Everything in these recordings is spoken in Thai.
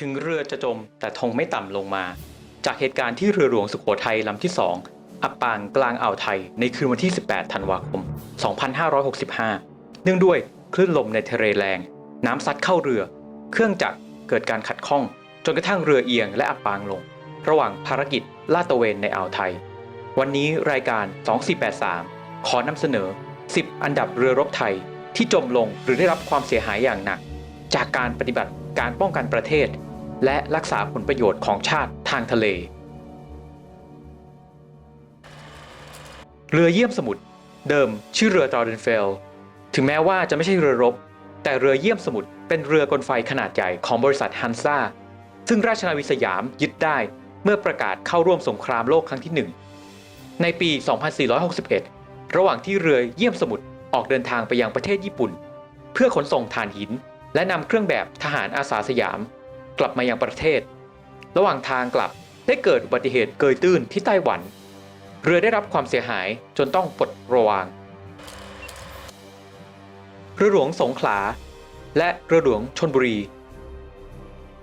ถึงเรือจะจมแต่ธงไม่ต่ำลงมา จากเหตุการณ์ที่เรือหลวงสุโขทัยลำที่ 2 อับปางกลางอ่าวไทยในคืนวันที่ 18 ธันวาคม 2565 เนื่องด้วยคลื่นลมในทะเลแรง น้ำซัดเข้าเรือ เครื่องจักรเกิดการขัดข้อง จนกระทั่งเรือเอียงและอับปางลง ระหว่างภารกิจลาดตระเวนในอ่าวไทย วันนี้รายการ 2483 ขอนำเสนอ 10 อันดับเรือรบไทยที่จมลงหรือได้รับความเสียหายอย่างหนัก จากการปฏิบัติการป้องกันประเทศ และรักษาผลประโยชน์ของชาติทางทะเล เรือเยี่ยมสมุทรเดิมชื่อเรือตอร์เดนเฟล ถึงแม้ว่าจะไม่ใช่เรือรบ แต่เรือเยี่ยมสมุทรเป็นเรือกลไฟขนาดใหญ่ของบริษัทฮันซ่า ซึ่งราชนาวีสยามยึดได้เมื่อประกาศเข้าร่วมสงครามโลกครั้งที่หนึ่งในปี 2461 ระหว่างที่เรือเยี่ยมสมุทรออกเดินทางไปยังประเทศญี่ปุ่น เพื่อขนส่งถ่านหิน และนำเครื่องแบบทหารอาสาสยาม กลับมายังประเทศ ระหว่างทางกลับได้เกิดอุบัติเหตุเกยตื้นที่ไต้หวัน เรือได้รับความเสียหายจนต้องปลดระวาง เรือหลวงสงขลา และเรือหลวงชนบุรี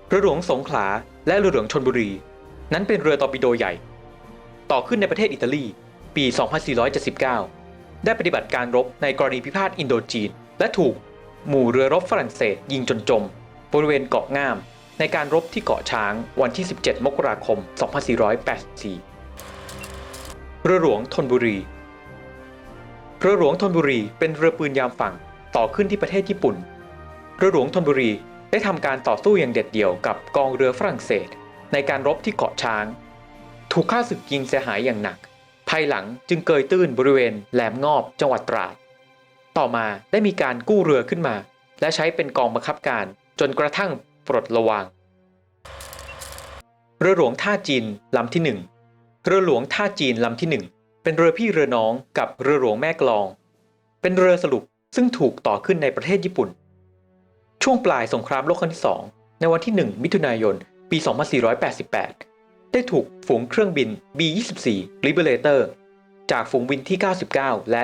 เรือหลวงสงขลาและเรือหลวงชนบุรี นั้นเป็นเรือตอร์ปิโดใหญ่ ต่อขึ้นในประเทศอิตาลี ปี 2479 ได้ปฏิบัติการรบในกรณีพิพาทอินโดจีน และถูกหมู่เรือรบฝรั่งเศสยิงจนจม บริเวณเกาะง่าม ในการรบที่เกาะช้างวันที่ 17 มกราคม 2484 เรือหลวงธนบุรี เรือหลวงธนบุรีเป็นเรือปืนยามฝั่งต่อขึ้นที่ประเทศญี่ปุ่น เรือหลวงธนบุรีได้ทำการต่อสู้อย่างเด็ดเดี่ยวกับกองเรือฝรั่งเศส ในการรบที่เกาะช้าง ถูกฆ่าศึกยิงเสียหายอย่างหนัก ภายหลังจึงเกยตื้นบริเวณแหลมงอบจังหวัดตราด ต่อมาได้มีการกู้เรือขึ้นมา และใช้เป็นกองบังคับการจนกระทั่ง ปลดระวางเรือหลวงท่าจีนลำที่หนึ่งเรือหลวงท่าจีนลำที่หนึ่งเป็นเรือพี่เรือน้องกับเรือหลวงแม่กลอง เป็นเรือสรุปซึ่งถูกต่อขึ้นในประเทศญี่ปุ่น ช่วงปลายสงครามโลกครั้งที่ 2 ในวันที่ 1 มิถุนายน ปี 2488 ได้ถูกฝูงเครื่องบิน B-24 Liberator จากฝูงบินที่ 99 และ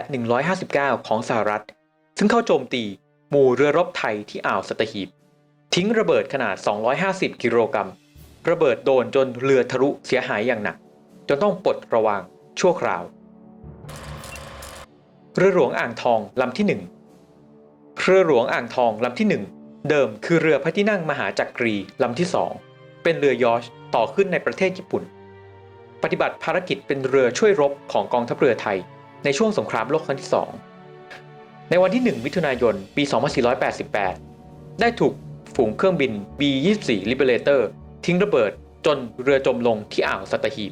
159 ของสหรัฐ ซึ่งเข้าโจมตีหมู่เรือรบไทยที่อ่าวสัตหีบ ทิ้งระเบิดขนาด 250 กิโลกรัม ระเบิดโดนจนเรือทะลุเสียหายอย่างหนัก จนต้องปลดระวางชั่วคราว เรือหลวงอ่างทองลำที่หนึ่งเรือหลวงอ่างทองลำที่หนึ่งเดิมคือเรือพระที่นั่งมหาจักรีลำที่สองเป็นเรือยอชต่อขึ้นในประเทศญี่ปุ่น ปฏิบัติภารกิจเป็นเรือช่วยรบของกองทัพเรือไทย ในช่วงสงครามโลกครั้งที่สองในวันที่ 1 มิถุนายน ปี 2488 ได้ถูก ฝูงเครื่องบิน B-24 Liberator ทิ้งระเบิดจนเรือจมลงที่อ่าวสัตหีบ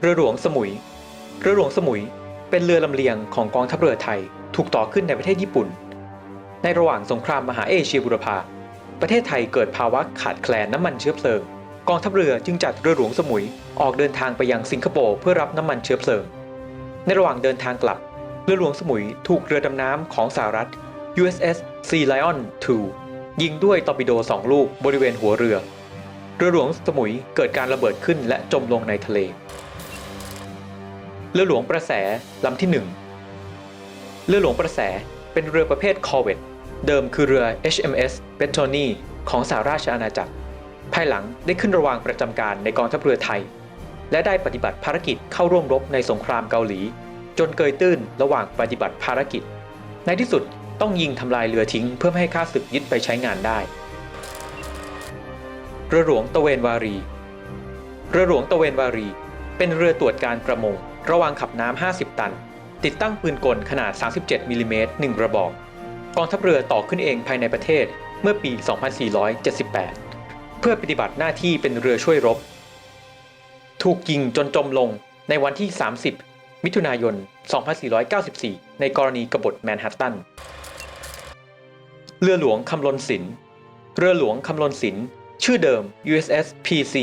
เรือหลวงสมุย เรือหลวงสมุยเป็นเรือลำเลียงของกองทัพเรือไทยถูกต่อขึ้นในประเทศญี่ปุ่น ในระหว่างสงครามมหาเอเชียบุรพาประเทศไทยเกิดภาวะขาดแคลนน้ำมันเชื้อเพลิง กองทัพเรือจึงจัดเรือหลวงสมุยออกเดินทางไปยังสิงคโปร์เพื่อรับน้ำมันเชื้อเพลิง ในระหว่างเดินทางกลับ เรือหลวงสมุยถูกเรือดำน้ำของสหรัฐ USS Sea Lion 2 ยิงด้วยตอร์ปิโด 2 ลูกบริเวณหัวเรือ เรือหลวงสมุยเกิดการระเบิดขึ้นและจมลงในทะเล เรือหลวงประแสลำที่ 1 เรือหลวงประแสเป็นเรือประเภทคอร์เวตเดิมคือเรือ HMS b e t o n y ของสหราชอาณาจักร ภายหลังได้ขึ้นระวางประจำการในกองทัพเรือไทย และได้ปฏิบัติภารกิจเข้าร่วมรบในสงครามเกาหลี จนเกยตื้นระหว่างปฏิบัติภารกิจ ในที่สุด ต้องยิงทำลายเรือทิ้งเพื่อไม่ให้ข้าศึกยึดไปใช้งานได้ เรือหลวงตะเวนวารี เรือหลวงตะเวนวารี เป็นเรือตรวจการประมง ระวางขับน้ำ 50 ตัน ติดตั้งปืนกลขนาด 37มิลลิเมตร1กระบอก กองทัพเรือต่อขึ้นเองภายในประเทศเมื่อปี 2478 เพื่อปฏิบัติหน้าที่เป็นเรือช่วยรบ ถูกยิงจนจมลงในวันที่ 30 มิถุนายน 2494 ในกรณีกบฏแมนฮัตตัน เรือหลวงคำลนสินเรือหลวงคำลนสินชื่อเดิม USS PC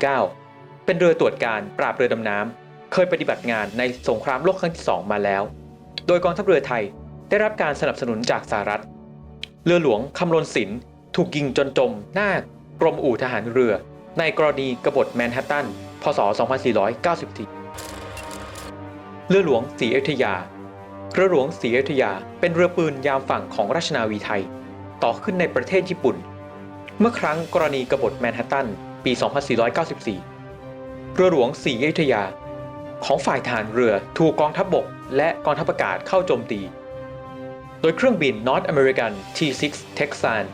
609 เป็นเรือตรวจการปราบเรือดำน้ำ เคยปฏิบัติงานในสงครามโลกครั้งที่2มาแล้ว โดยกองทัพเรือไทยได้รับการสนับสนุนจากสหรัฐ เรือหลวงคำลนสินถูกยิงจนจมหน้ากรมอู่ทหารเรือ ในกรณีกบฏแมนฮัตตัน พศ 2494 เรือหลวงศรีอยุธยา เรือหลวงศรีอยุธยาเป็นเรือปืนยามฝั่งของราชนาวีไทย ต่อขึ้นในประเทศญี่ปุ่น เมื่อครั้งกรณีกบฏแมนฮัตตันปี 2494 เรือหลวงสีอยุธยา ของฝ่ายทหารเรือถูกกองทัพบบก และกองทัพอากาศเข้าโจมตี โดยเครื่องบิน North American T6 Texan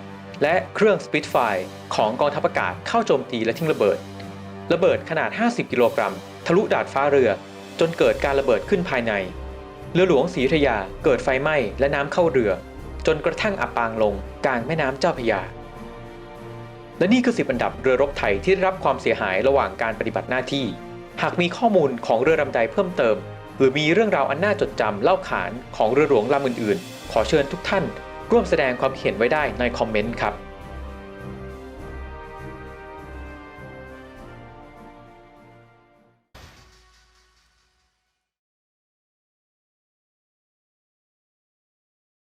และเครื่อง Spitfire ของกองทัพอากาศเข้าโจมตีและทิ้งระเบิด ระเบิดขนาด 50 กิโลกรัม ทะลุดาดฟ้าเรือ จนเกิดการระเบิดขึ้นภายใน เรือหลวงศรีธยาเกิดไฟไหม้และน้ำเข้าเรือ จนกระทั่งอับปางลงกลางแม่น้ำเจ้าพระยา และนี่คือสิบอันดับเรือรบไทยที่ได้รับความเสียหายระหว่างการปฏิบัติหน้าที่ หากมีข้อมูลของเรือลำใดเพิ่มเติม หรือมีเรื่องราวอันน่าจดจำเล่าขานของเรือหลวงลำอื่นๆ ขอเชิญทุกท่าน ร่วมแสดงความเห็นไว้ได้ในคอมเมนต์ครับ